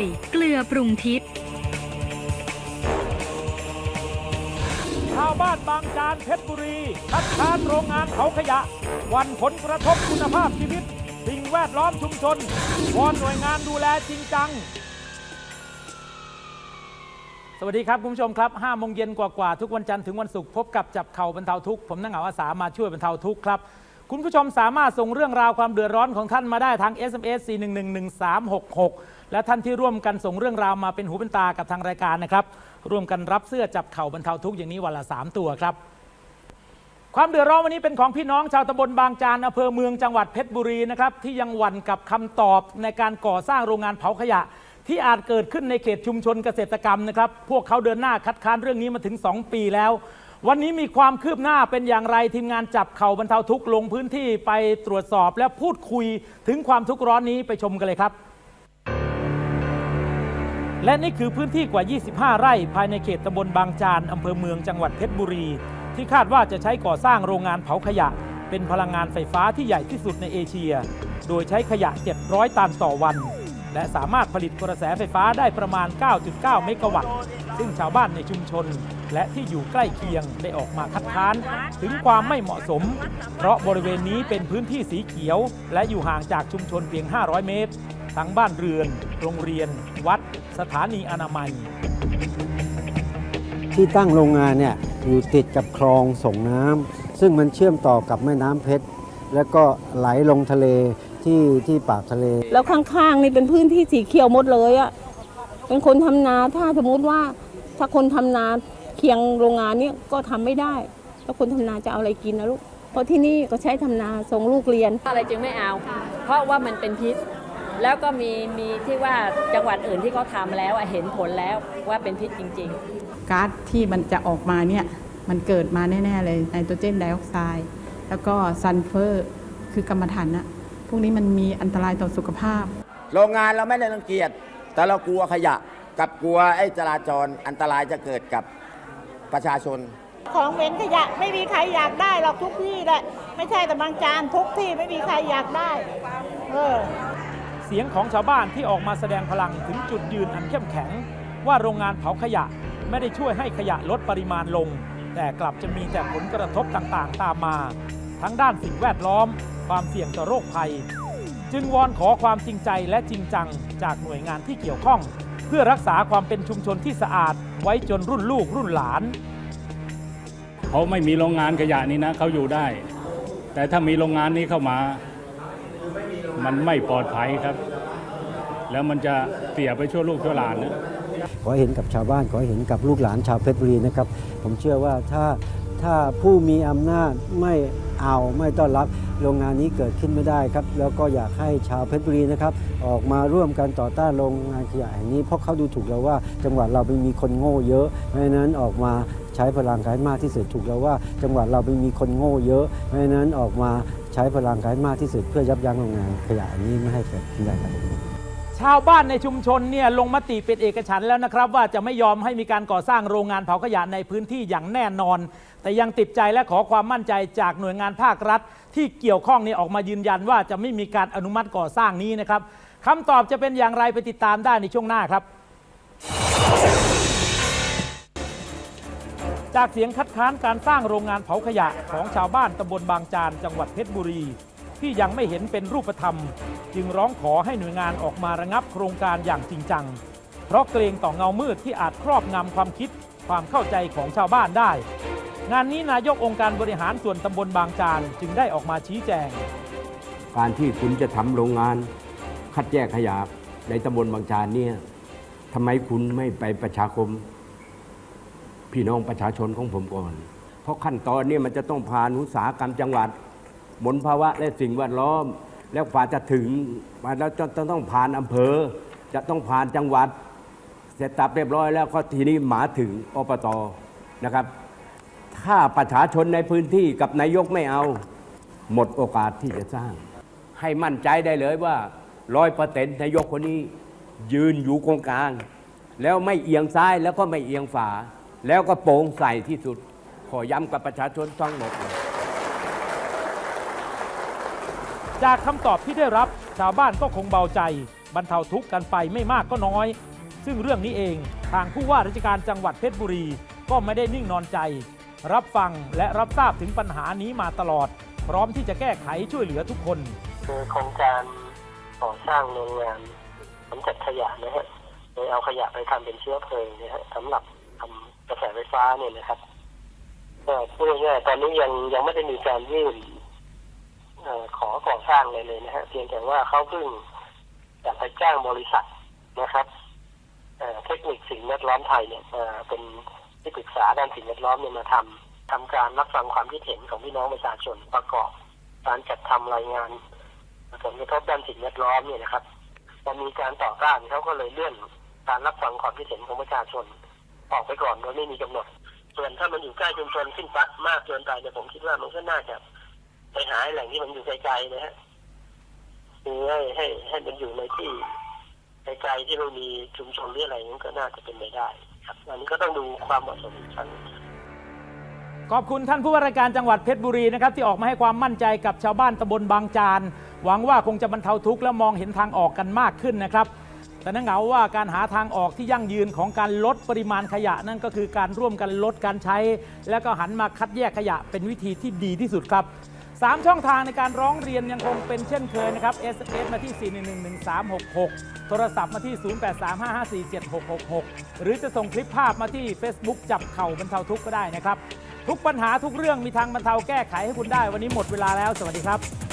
ย เกลือปรุงทิพย์ชาวบ้านบางจานเพชรบุรีคัดค้านโรงงานเผาขยะ วันผลกระทบคุณภาพชีวิต สิ่งแวดล้อมชุมชนวอนหน่วยงานดูแลจริงจัง สวัสดีครับคุณผู้ชมครับ5โมงเย็นกว่าๆทุกวันจันทร์ถึงวันศุกร์พบกับจับเข่าบรรเทาทุกข์ผมนักเหงาอาสามาช่วยบรรเทาทุกข์ครับ คุณผู้ชมสามารถส่งเรื่องราวความเดือดร้อนของท่านมาได้ทาง SMS 4111366 และท่านที่ร่วมกันส่งเรื่องราวมาเป็นหูเป็นตากับทางรายการนะครับ ร่วมกันรับเสื้อจับเข่าบรรเทาทุกข์อย่างนี้วันละ 3 ตัวครับ ความเดือดร้อนวันนี้เป็นของพี่น้องชาวตำบลบางจานอำเภอเมืองจังหวัดเพชรบุรีนะครับที่ยังหวั่นกับคำตอบในการก่อสร้างโรงงานเผาขยะ ที่อาจเกิดขึ้นในเขตชุมชนเกษตรกรรมนะครับพวกเขาเดินหน้าคัดค้านเรื่องนี้มาถึง 2 ปีแล้ว วันนี้มีความคืบหน้าเป็นอย่างไรทีมงานจับเข่าบรรเทาทุกข์ลงพื้นที่ไปตรวจสอบและพูดคุยถึงความทุกข์ร้อนนี้ไปชมกันเลยครับ และนี่คือพื้นที่กว่า 25 ไร่ภายในเขตตำบลบางจานอำเภอเมืองจังหวัดเพชรบุรี ที่คาดว่าจะใช้ก่อสร้างโรงงานเผาขยะ เป็นพลังงานไฟฟ้าที่ใหญ่ที่สุดในเอเชีย โดยใช้ขยะ 700 ตันต่อวัน และสามารถผลิตกระแสไฟฟ้าได้ประมาณ 9.9 เมกะวัตต์ ซึ่งชาวบ้านในชุมชน และที่อยู่ใกล้เคียงได้ออกมาคัดค้าน ถึงความไม่เหมาะสม เพราะบริเวณนี้เป็นพื้นที่สีเขียว และอยู่ห่างจากชุมชนเพียง 500 เมตร ทั้งบ้านเรือน โรงเรียน วัด สถานีอนามัย ที่ตั้งโรงงานเนี่ยอยู่ติดกับคลองส่งน้ำซึ่งมันเชื่อมต่อกับแม่น้ำเพชร แล้วก็ไหลลงทะเล ที่ที่ปากทะเล แล้วข้างๆนี่เป็นพื้นที่สีเขียวหมดเลยอะเป็นคนทำนาถ้าสมมุติว่าถ้าคนทำนาเคียงโรงงานเนี่ยก็ทำไม่ได้แล้วคนทำนาจะเอาอะไรกินนะลูกเพราะที่นี่ก็ใช้ทำนาส่งลูกเรียนอะไรจึงไม่เอา เพราะว่ามันเป็นพิษ แล้วก็มีมีที่ว่าจังหวัดอื่นที่เขาทำแล้วอะเห็นผลแล้วว่าเป็นพิษจริง ๆ ก๊าซที่มันจะออกมาเนี่ยมันเกิดมาแน่ ๆ เลยไนโตรเจนไดออกไซด์แล้วก็ซัลเฟอร์คือกรรมฐานนะ พวกนี้มันมีอันตรายต่อสุขภาพ โรงงานเราไม่ได้รังเกียจ แต่เรากลัวขยะ กับกลัวไอ้จราจรอันตรายจะเกิดกับประชาชน ของเหม็นขยะไม่มีใครอยากได้หรอกทุกที่แหละไม่ใช่แต่บางจานทุกที่ไม่มีใครอยากได้ เออ เสียงของชาวบ้านที่ออกมาแสดงพลังถึงจุดยืนอันเข้มแข็ง ว่าโรงงานเผาขยะไม่ได้ช่วยให้ขยะลดปริมาณลง แต่กลับจะมีแต่ผลกระทบต่างๆ ตามมา ทั้งด้านสิ่งแวดล้อม ความเสี่ยงต่อโรคภัย จึงวอนขอความจริงใจและจริงจังจากหน่วยงานที่เกี่ยวข้อง เพื่อรักษาความเป็นชุมชนที่สะอาด ไว้จนรุ่นลูกรุ่นหลาน เขาไม่มีโรงงานขยะนี้นะเขาอยู่ได้ แต่ถ้ามีโรงงานนี้เข้ามา มันไม่ปลอดภัยครับ แล้วมันจะเสียไปชั่วลูกชั่วหลานนะขอให้เห็นกับชาวบ้านขอให้เห็นกับลูกหลานชาวเพชรบุรีนะครับ ผมเชื่อว่าถ้าถ้าผู้มีอำนาจไม่ เอาไม่ต้อนรับโรงงานนี้เกิดขึ้นไม่ได้ครับ แล้วก็อยากให้ชาวเพชรบุรีนะครับ ออกมาร่วมกันต่อต้านโรงงานขยะแห่งนี้ เพราะเขาดูถูกเราว่า จังหวัดเราเป็นมีคนโง่เยอะเพราะฉะนั้นออกมาใช้พลังกายมากที่สุดถูกแล้วว่า จังหวัดเราเป็นมีคนโง่เยอะเพราะฉะนั้นออกมาใช้พลังกายมากที่สุดเพื่อยับยั้งโรงงานขยะนี้ไม่ให้เกิดขึ้นได้ครับ ชาวบ้านในชุมชนเนี่ยลงมติเป็นเอกฉันท์แล้วนะครับ ว่าจะไม่ยอมให้มีการก่อสร้างโรงงานเผาขยะในพื้นที่อย่างแน่นอน แต่ยังติดใจและขอความมั่นใจจากหน่วยงานภาครัฐ ที่เกี่ยวข้องนี่ออกมายืนยันว่าจะไม่มีการอนุมัติก่อสร้างนี้นะครับคำตอบจะเป็นอย่างไรไปติดตามได้ในช่วงหน้าครับ จากเสียงคัดค้านการสร้างโรงงานเผาขยะของชาวบ้านตำบลบางจานจังหวัดเพชรบุรี ที่ยังไม่เห็นเป็นรูปธรรม จึงร้องขอให้หน่วยงานออกมาระงับโครงการอย่างจริงจัง เพราะเกรงต่อเงามืดที่อาจครอบงำความคิดความเข้าใจของชาวบ้านได้ งานนี้นายกองค์การบริหารส่วนตำบลบางจานจึงได้ออกมาชี้แจง การที่คุณจะทำโรงงานคัดแยกขยะในตำบลบางจานเนี่ยทำไมคุณไม่ไปประชาคม พี่น้องประชาชนของผมก่อน เพราะขั้นตอนเนี่ยมันจะต้องผ่านอุตสาหกรรมจังหวัด มลภาวะและสิ่งแวดล้อม แล้วกว่าจะถึงมาแล้วจะต้องผ่านอำเภอ จะต้องผ่านจังหวัด เสร็จตับเรียบร้อยแล้วก็ทีนี้หมาถึงอบตนะครับ ถ้าประชาชนในพื้นที่กับนายกไม่เอา หมดโอกาสที่จะสร้าง ให้มั่นใจได้เลยว่าร้อยเปอร์เซ็นต์นายกคนนี้ ยืนอยู่ตรงกลาง แล้วไม่เอียงซ้ายแล้วก็ไม่เอียงฝาแล้วก็โปร่งใสที่สุด ขอย้ำกับประชาชนทั้งหมด จากคำตอบที่ได้รับชาวบ้านก็คงเบาใจ บรรเทาทุกข์กันไปไม่มากก็น้อย ซึ่งเรื่องนี้เองทางผู้ว่าราชการจังหวัดเพชรบุรี ก็ไม่ได้นิ่งนอนใจ รับฟังและรับทราบถึงปัญหานี้มาตลอด พร้อมที่จะแก้ไขช่วยเหลือทุกคนคือโครงการก่อสร้างโรงงานกำจัดขยะนะฮะโดยเอาขยะไปทำเป็นเชื้อเพลิงนะฮะสำหรับทำกระแสไฟฟ้าเนี่ยนะครับก็พูดง่ายๆตอนนี้ยังยังไม่ได้มีการยื่น ขอก่อสร้างเลยเลยนะฮะเพียงแต่ว่าเขาเพิ่งจะไปจ้างบริษัทนะครับเทคนิคสิ่งแวดล้อมไทยเนี่ยเป็นที่ปรึกษาด้านสิ่งแวดล้อมเนี่ยมาทำทำการรับฟังความคิดเห็นของพี่น้องประชาชนประกอบ การจัดทำรายงานผลกระทบด้านสิ่งแวดล้อมเนี่ยนะครับพอมีการต่อต้านเขาก็เลยเลื่อนการรับฟังความคิดเห็นของประชาชนออกไปก่อนโดยไม่มีกำหนด ส่วนถ้ามันอยู่ใกล้ชุมชนขึ้นปะมากเกินไปเนี่ยผมคิดว่ามันก็น่าจะ ไปหาแหล่งที่มันอยู่ไกลๆนะฮะคือให้ให้ให้มันอยู่ในที่ไกลๆที่ไม่มีชุมชนหรืออะไรนั้นก็น่าจะเป็นไปได้ ครับอันนี้ก็ต้องดูความเหมาะสมอีกครั้งขอบคุณท่านผู้ว่าราชการจังหวัดเพชรบุรีนะครับที่ออกมาให้ความมั่นใจกับชาวบ้านตำบลบางจาน หวังว่าคงจะบรรเทาทุกข์และมองเห็นทางออกกันมากขึ้นนะครับแต่นั่นเหงาว่าการหาทางออกที่ยั่งยืนของการลดปริมาณขยะนั่นก็คือการร่วมกันลดการใช้ แล้วก็หันมาคัดแยกขยะเป็นวิธีที่ดีที่สุดครับ สามช่องทางในการร้องเรียนยังคงเป็นเช่นเคยนะครับ SMS มาที่ 4111366 โทรศัพท์มาที่ 0835547666 หรือจะส่งคลิปภาพมาที่ Facebook จับเข่าบรรเทาทุกข์ก็ได้นะครับ ทุกปัญหาทุกเรื่องมีทางบรรเทาแก้ไขให้คุณได้ วันนี้หมดเวลาแล้ว สวัสดีครับ